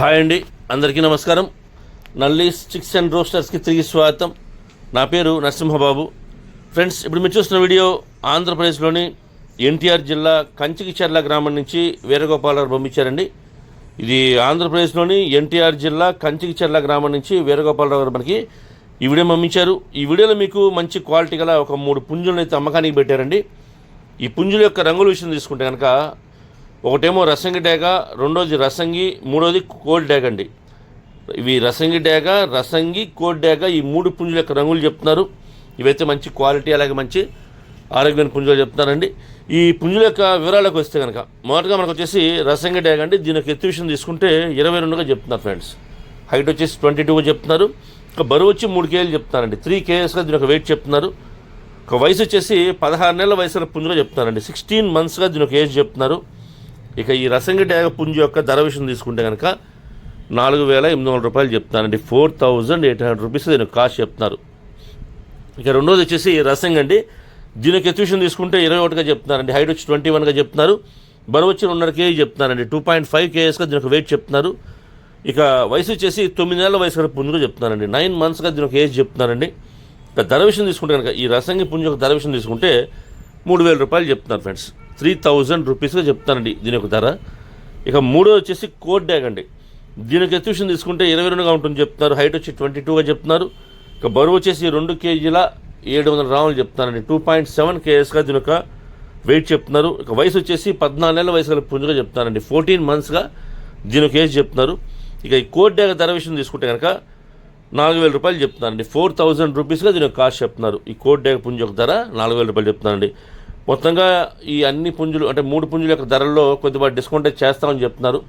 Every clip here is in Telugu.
హాయ్ అండి అందరికీ నమస్కారం. నల్లీస్ చిక్స్ అండ్ రోస్టర్స్కి తిరిగి స్వాగతం. నా పేరు నరసింహబాబు. ఫ్రెండ్స్ ఇప్పుడు మీరు చూస్తున్న వీడియో ఆంధ్రప్రదేశ్లోని ఎన్టీఆర్ జిల్లా కంచికిచెర్ల గ్రామం నుంచి వీరగోపాలరావు పంపించారండి. ఇది ఆంధ్రప్రదేశ్లోని ఎన్టీఆర్ జిల్లా కంచికిచెర్ల గ్రామం నుంచి వీరగోపాలరావు గారు మనకి ఈ వీడియో పంపించారు. ఈ వీడియోలో మీకు మంచి క్వాలిటీ గల ఒక మూడు పుంజులను అయితే అమ్మకానికి పెట్టారండి. ఈ పుంజుల యొక్క రంగుల విషయం తీసుకుంటే కనుక ఒకటేమో రసంగి డేగ రెండోది రసంగి మూడోది కోడ్ డేగ అండి. ఇవి రసంగి డేగ రసంగి కోడ్ డేగ ఈ మూడు పుంజుల యొక్క రంగులు చెప్తున్నారు. ఇవైతే మంచి క్వాలిటీ అలాగే మంచి ఆరోగ్యమైన పుంజులు చెప్తున్నారండి. ఈ పుంజుల యొక్క వివరాలకు వస్తే కనుక మొదటగా మనకు వచ్చేసి రసంగి డేగ అండి. దీని యొక్క ఎత్తు విషయం తీసుకుంటే ఇరవై రెండుగా చెప్తున్నారు ఫ్రెండ్స్. హైట్ వచ్చేసి ట్వంటీ టూగా చెప్తున్నారు. ఒక బరువు వచ్చి మూడు కేజీలు చెప్తున్నారండి. త్రీ కేజెస్గా దీని యొక్క వెయిట్ చెప్తున్నారు. ఒక వయసు వచ్చేసి పదహారు నెలల వయసు పుంజుగా చెప్తున్నారండి. సిక్స్టీన్ మంత్స్గా దీని ఒక ఏజ్ చెప్తున్నారు. ఇక ఈ రసంగి డ్యాగ పుంజు యొక్క ధర విషయం తీసుకుంటే కనుక నాలుగు వేల ఎనిమిది వందల రూపాయలు చెప్తానండి four thousand eight hundred rupees దీని కాస్ట్ చెప్తున్నారు. ఇక రెండోది వచ్చేసి రసంగి అండి. దీనికి విషయం తీసుకుంటే ఇరవై ఒకటిగా చెప్తున్నారండి. హైట్ వచ్చి ట్వంటీ వన్గా చెప్తున్నారు. బరువు వచ్చి రెండున్నర కేజీ చెప్తున్నారండి. టూ పాయింట్ ఫైవ్ కేజెస్గా దీనికి వెయిట్ చెప్తున్నారు. ఇక వయసు వచ్చేసి తొమ్మిది నెలల వయసు పుంజుగా చెప్తున్నారండి. నైన్ మంత్స్గా దీని ఒక ఏజ్ చెప్తున్నారండి. ధర విషయం తీసుకుంటే కనుక ఈ రసంగి పుంజు యొక్క ధర విషయం తీసుకుంటే మూడు వేల రూపాయలు చెప్తున్నారు ఫ్రెండ్స్. త్రీ థౌజండ్ రూపీస్గా చెప్తానండి దీని యొక్క ధర. ఇక మూడో వచ్చేసి కోడ్ డ్యాగ్ అండి. దీనికి ఎత్తు విషయం తీసుకుంటే ఇరవై రెండుగా ఉంటుంది చెప్తున్నారు. హైట్ వచ్చి ట్వంటీ టూగా చెప్తున్నారు. ఇక బరువు వచ్చేసి రెండు కేజీల ఏడు వందల రాములు చెప్తున్నారండి. టూ పాయింట్ సెవెన్ కేఎస్గా దీని యొక్క వెయిట్ చెప్తున్నారు. ఇక వయసు వచ్చేసి పద్నాలుగు నెలల వయసు గల పుంజుగా చెప్తానండి ఫోర్టీన్ మంత్స్గా దీని ఒక ఏజ్ చెప్తున్నారు. ఇక ఈ కోడ్ డ్యాగ్ ధర విషయం తీసుకుంటే కనుక నాలుగు వేల రూపాయలు చెప్తున్నారండి. ఫోర్ థౌజండ్ రూపీస్గా దీని కాస్ట్ చెప్తున్నారు. ఈ కోట్ డే పుంజు యొక్క ధర నాలుగు వేల రూపాయలు చెప్తున్నారండి. మొత్తంగా ఈ అన్ని పుంజులు అంటే మూడు పుంజుల యొక్క ధరల్లో కొద్దిగా డిస్కౌంట్ అయితే చేస్తామని చెప్తున్నారు.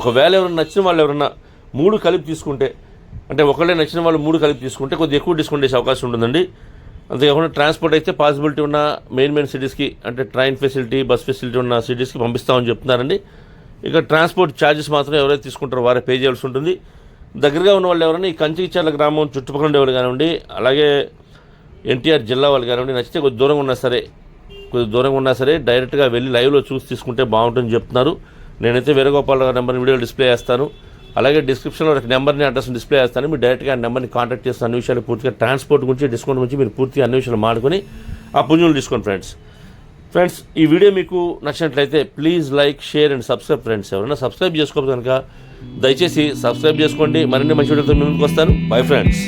ఒకవేళ ఎవరైనా నచ్చిన వాళ్ళు ఎవరైనా మూడు కలిపి తీసుకుంటే అంటే ఒకళ్ళే నచ్చిన వాళ్ళు మూడు కలిపి తీసుకుంటే కొద్దిగా ఎక్కువ డిస్కౌంట్ చేసే అవకాశం ఉంటుందండి. అంతేకాకుండా ట్రాన్స్పోర్ట్ అయితే పాసిబిలిటీ ఉన్న మెయిన్ మెయిన్ సిటీస్కి అంటే ట్రైన్ ఫెసిలిటీ బస్ ఫెసిలిటీ ఉన్న సిటీస్కి పంపిస్తామని చెప్తున్నారండి. ఇక ట్రాన్స్పోర్ట్ ఛార్జెస్ మాత్రం ఎవరైతే తీసుకుంటారో వారే పే చేయాల్సి ఉంటుంది. దగ్గరగా ఉన్న వాళ్ళు ఎవరైనా ఈ కంచికిచర్ల గ్రామం చుట్టుపక్కల ఉండేవాళ్ళు కానివ్వండి అలాగే ఎన్టీఆర్ జిల్లా వాళ్ళు కానివ్వండి నచ్చితే కొద్ది దూరంగా ఉన్నా సరే కొద్ది దూరంగా ఉన్నా సరే డైరెక్ట్గా వెళ్ళి లైవ్లో చూసి తీసుకుంటే బాగుంటుందని చెప్తున్నారు. నేనైతే వేణుగోపాల్ గారి నెంబర్ని వీడియో డిస్ప్లే చేస్తాను. అలాగే డిస్క్రిప్షన్లో ఒక నెంబర్ని అడ్రస్ డిస్ప్లే చేస్తాను. మీరు డైరెక్ట్గా ఆ నెంబర్ని కాంటాక్ట్ చేస్తే అన్ని విషయాలు పూర్తిగా ట్రాన్స్పోర్ట్ గురించి డిస్కౌంట్ గురించి మీరు పూర్తిగా అన్ని విషయాలు మాడుకొని ఆ పుంజులు తీసుకోండి ఫ్రెండ్స్. ఫ్రెండ్స్ ఈ వీడియో మీకు నచ్చినట్లయితే please like share and subscribe friends. ఎవరైనా సబ్స్క్రైబ్ చేసుకోవచ్చు కనుక దయచేసి సబ్స్క్రైబ్ చేసుకోండి. మరిన్ని మంచి వీడియోతో మీ ముందుకు వస్తాను. Bye friends